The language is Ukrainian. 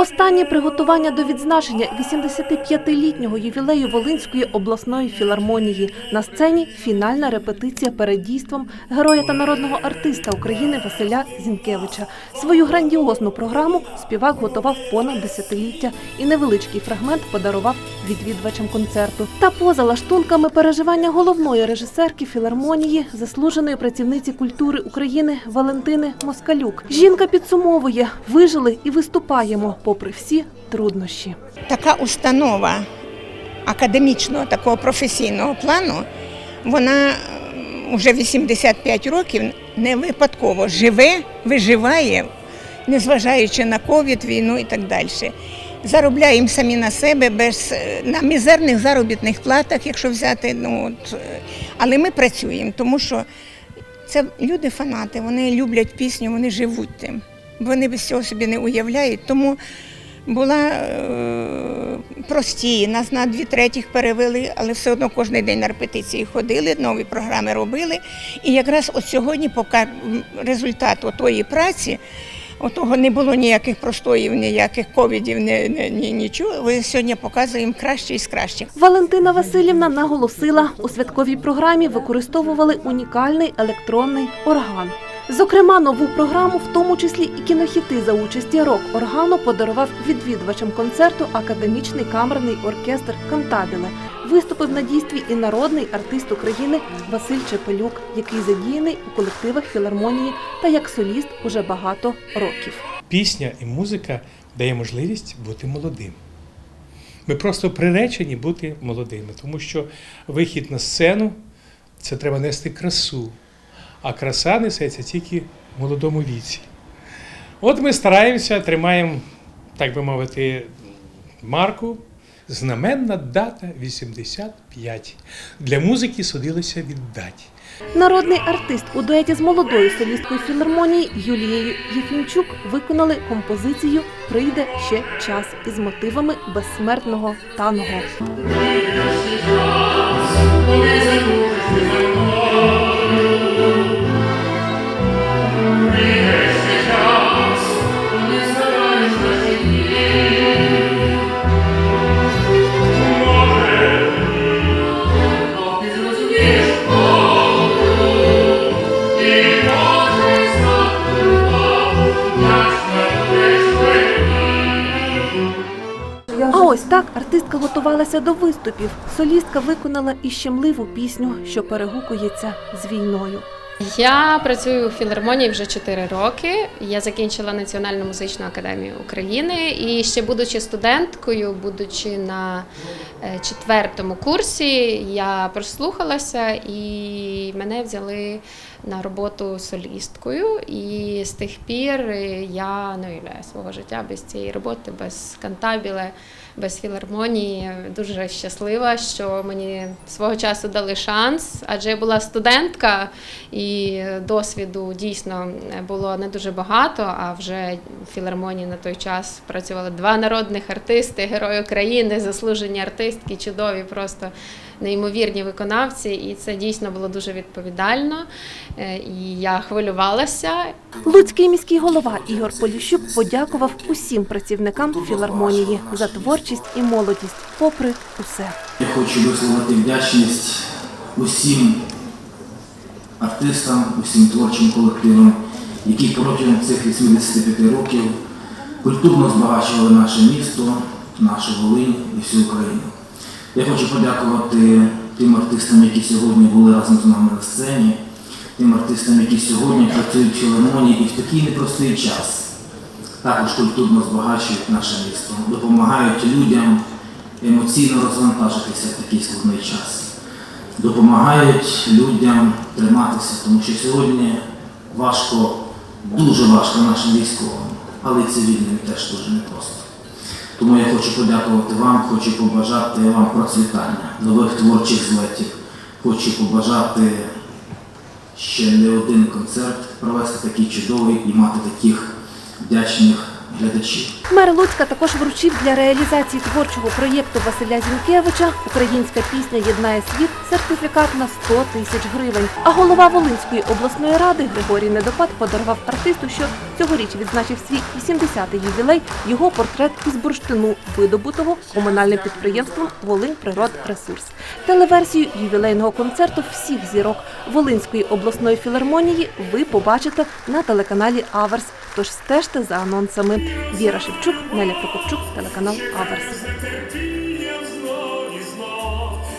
Останнє приготування до відзначення 85-літнього ювілею Волинської обласної філармонії. На сцені фінальна репетиція перед дійством героя та народного артиста України Василя Зінкевича. Свою грандіозну програму співак готував понад десятиліття і невеличкий фрагмент подарував відвідувачам концерту. Та поза лаштунками переживання головної режисерки філармонії, заслуженої працівниці культури України Валентини Москалюк. Жінка підсумовує: вижили і виступаємо попри всі труднощі. така установа академічного, такого професійного плану, вона вже 85 років не випадково живе, виживає, незважаючи на ковід, війну і так далі. Заробляємо самі на себе без е, на мізерних заробітних платах, якщо взяти. Ну, от, е, але ми працюємо, тому що це люди фанати, вони люблять пісню, вони живуть тим. Вони без цього собі не уявляють. Тому була е, прості, нас на дві третіх перевели, але все одно кожен день на репетиції ходили, нові програми робили. І якраз от сьогодні, поки результат отої праці, отого не було ніяких простоїв, ніяких ковідів, ні, ні, ні, нічого. Ви сьогодні показуємо краще із кращих. Валентина Васильівна наголосила, у святковій програмі використовували унікальний електронний орган. Зокрема, нову програму, в тому числі і кінохіти за участі рок-органу, подарував відвідувачам концерту академічний камерний оркестр Кантабіле. Виступив на дійстві і народний артист України Василь Чепелюк, який задіяний у колективах філармонії та як соліст уже багато років. Пісня і музика дає можливість бути молодим. Ми просто приречені бути молодими, тому що вихід на сцену це треба нести красу, а краса несеться тільки в молодому віці. От ми стараємося, тримаємо, так би мовити, марку. Знаменна дата 85. Для музики судилося віддати. Народний артист у дуеті з молодою солісткою філармонії Юлією Єфімчук виконали композицію Прийде ще час із мотивами безсмертного танго. Так артистка готувалася до виступів. Солістка виконала і щемливу пісню, що перегукується з війною. Я працюю у філармонії вже 4 роки. Я закінчила Національну музичну академію України і ще будучи студенткою, будучи на е, четвертому курсі, я прослухалася і мене взяли на роботу солісткою. І з тих пір е, я не уявляю свого життя без цієї роботи, без кантабіле, без філармонії. Дуже щаслива, що мені свого часу дали шанс, адже я була студентка і досвіду дійсно було не дуже багато. А вже в філармонії на той час працювали два народних артисти, герої України, заслужені артистки, чудові, просто неймовірні виконавці. І це дійсно було дуже відповідально. Е, І я хвилювалася. Луцький міський голова Ігор Поліщук подякував усім працівникам філармонії за творчість і молодість, попри усе. Я хочу висловити вдячність усім артистам, усім творчим колективам, які протягом цих 85 років культурно збагачували наше місто, нашу Волинь і всю Україну. Я хочу подякувати тим артистам, які сьогодні були разом з нами на сцені, тим артистам, які сьогодні працюють в філармонії і в такий непростий час також культурно збагачують наше місто, допомагають людям емоційно розвантажитися в такий складний час, допомагають людям триматися, тому що сьогодні важко, дуже важко нашим військовим, але цивільним теж дуже непросто. Тому я хочу подякувати вам, хочу побажати вам процвітання, нових творчих злетів, хочу побажати ще не один концерт провести такий чудовий і мати таких вдячних глядачів. Мер Луцька також вручив для реалізації творчого проєкту Василя Зінкевича Українська пісня єднає світ сертифікат на 100 тисяч гривень. А голова Волинської обласної ради Григорій Недопад подарував артисту, що Цьогоріч відзначив свій 80-й ювілей його портрет із бурштину, видобутого комунальним підприємством Волинь Природресурс. Телеверсію ювілейного концерту всіх зірок Волинської обласної філармонії ви побачите на телеканалі Аверс. Тож стежте за анонсами. Віра Шевчук, Неля Прокопчук, телеканал Аверс.